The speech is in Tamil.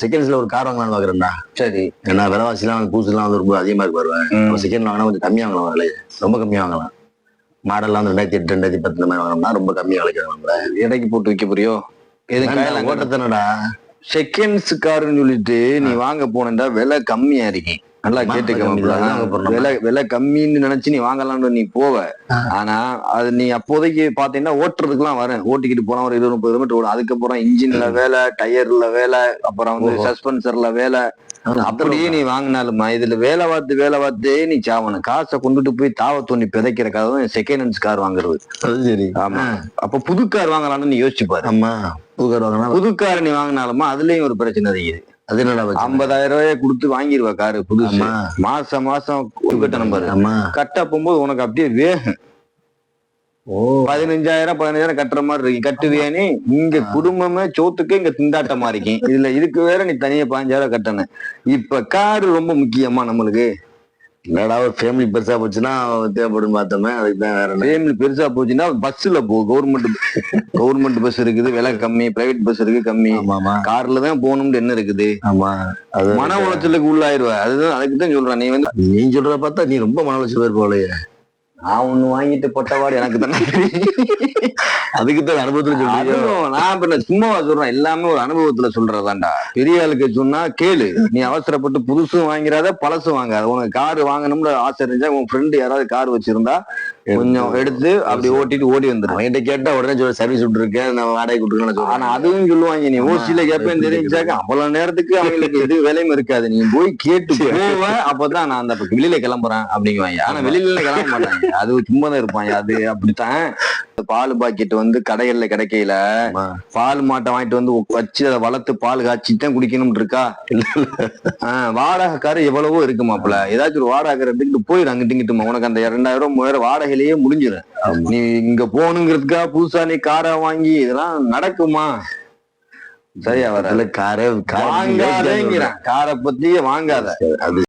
செகண்ட்ஸ்ல ஒரு கார் வாங்கலாம்னு பாக்குறேன்டா. சரி. ஏன்னா விலைவாசிலாம் வந்து பூசுலாம் வந்து ரொம்ப அதிகமா இருக்கு வருவேன். செகண்ட் வாங்கினா கொஞ்சம் கம்மியா வாங்கலாம் விலை. ரொம்ப கம்மியா வாங்கலாம். மாடல்லாம் வந்து ரெண்டாயிரத்தி எட்டு ரெண்டாயிரத்தி பத்து மாதிரி வாங்கினோம்னா ரொம்ப கம்மியா விலைக்கு வாங்கலாம். எடைக்கு போட்டு விற்க எது ஓட்டத்தானடா. செகண்ட்ஸ் காருன்னு சொல்லிட்டு நீ வாங்க போனேன்டா விலை கம்மியா இருக்கேன் நல்லா கேட்டுக்க. விலை விலை கம்மின்னு நினைச்சு நீ வாங்கலாம்னு நீ போவ. ஆனா அது நீ அப்போதைக்கு பாத்தீங்கன்னா ஓட்டுறதுக்குலாம் வரேன் ஓட்டிக்கிட்டு போனா ஒரு இருபது முப்பது கிலோமீட்டர் ஓடும். அதுக்கப்புறம் இன்ஜின்ல வேலை டயர்ல வேலை அப்புறம் வந்து. சஸ்பென்சர்ல வேலை. அப்படியே நீ வாங்கினாலுமா இதுல வேலை பார்த்து வேலை பார்த்தே நீ சாவணும். காசை கொண்டுட்டு போய் தாவ தோண்டி பிதைக்கிற தான் செகண்ட் ஹேண்ட்ஸ் கார் வாங்குறது சரி. ஆமா. அப்ப புது கார் வாங்கலாம்னு நீ யோசிச்சு பாரு. ஆமா. புது கார் வாங்கினா புது கார் நீ வாங்கினாலுமா அதுலயும் ஒரு பிரச்சனை இருக்குது. அது என்னடா? ஐம்பதாயிரம் ரூபாய கொடுத்து வாங்கிருவா காரு புதுசு. மாசம் மாசம் கட்டணும் பாரு. கட்ட போகும்போது உனக்கு அப்படியே வேகும். ஓ. பதினஞ்சாயிரம் பதினஞ்சாயிரம் கட்டுற மாதிரி இருக்கு. கட்டுவியானே இங்க குடும்பமே சோத்துக்கு இங்க திண்டாட்டமா இருக்கேன். இதுல இதுக்கு வேற நீ தனியா பதினஞ்சாயிரம் கட்டணும். இப்ப காரு ரொம்ப முக்கியமா நம்மளுக்கு. என்னடா ஃபேமிலி பெருசா போச்சுன்னா தேவைப்படும் பார்த்தோமே அதுக்கு தான் வேற. ஃபேமிலி பெருசா போச்சுன்னா பஸ்ல போ கவர்மெண்ட் கவர்மெண்ட் பஸ் இருக்குது விலை கம்மி பிரைவேட் பஸ் இருக்கு கம்மி. கார்ல தான் போகணும்னு என்ன இருக்குது? ஆமா. அது மன உளைச்சலுக்கு உள்ளாயிருவ. அதுதான் அதுக்கு தான் சொல்றேன். நீ வந்து நீ சொல்றத பார்த்தா நீ ரொம்ப மன உளைச்சல் போலயே. நான் ஒண்ணு வாங்கிட்டு பொட்டவாடு எனக்கு தானே. அதுக்கு தான் அனுபவத்துல அதுவும் நான் இப்ப சும்மாவா சொல்றேன். எல்லாமே ஒரு அனுபவத்துல சொல்றதாண்டா பெரிய ஆளுக்கு சொன்னா கேளு. நீ அவசரப்பட்டு புதுசும் வாங்கிறாத பழசும் வாங்காத. உனக்கு கார் வாங்கணும்னு ஆசை இருந்துச்சா? உன் ஃப்ரெண்டு யாராவது கார் வச்சிருந்தா கொஞ்சம் எடுத்து அப்படி ஓட்டிட்டு ஓடி வந்துடும் அவன்கிட்ட கேட்டா உடனே சொல்ல சர்வீஸ் விட்டுருக்கேன் நான் வாடகை விட்டுருக்கேன் ஆனா அதுவும் சொல்லுவாங்க நீ ஓசியில கேப்பேன் தெரிஞ்சாக்க அவ்வளவு நேரத்துக்கு அவங்களுக்கு எது வேலையும் இருக்காது. நீ போய் கேட்டு போவ அப்பதான் நான் அந்த வெளியில கிளம்புறேன் அப்படிங்குவாங்க. ஆனா வெளியில கிளம்ப மாட்டாங்க. அது சும்மா தான் இருப்பாங்க. அது அப்படித்தான். பால் பாக்கெட் வந்து கடைகள்ல கிடைக்கையில பால் மாட்டை வாங்கிட்டு வந்து வச்சு அதை வளர்த்து பால் காய்ச்சி தான் குடிக்கணும் இருக்கா? ஆஹ் வாடகை காரு எவ்வளவோ இருக்கு மாப்பிள ஏதாச்சும் ஒரு வாடகை எடுத்துக்கிட்டு போயிரு அங்கிட்டு இங்கிட்டுமா. உனக்கு அந்த இரண்டாயிரம் ரூபாய் மூவாயிரம் வாடகையிலேயே முடிஞ்சிடும் நீ இங்க போகணுங்கிறதுக்கா புதுசா நீ காரை வாங்கி இதெல்லாம் நடக்குமா? சரியா வர காரே கார் வாங்காதேங்கிறேன். காரை பத்தியே வாங்காத. அது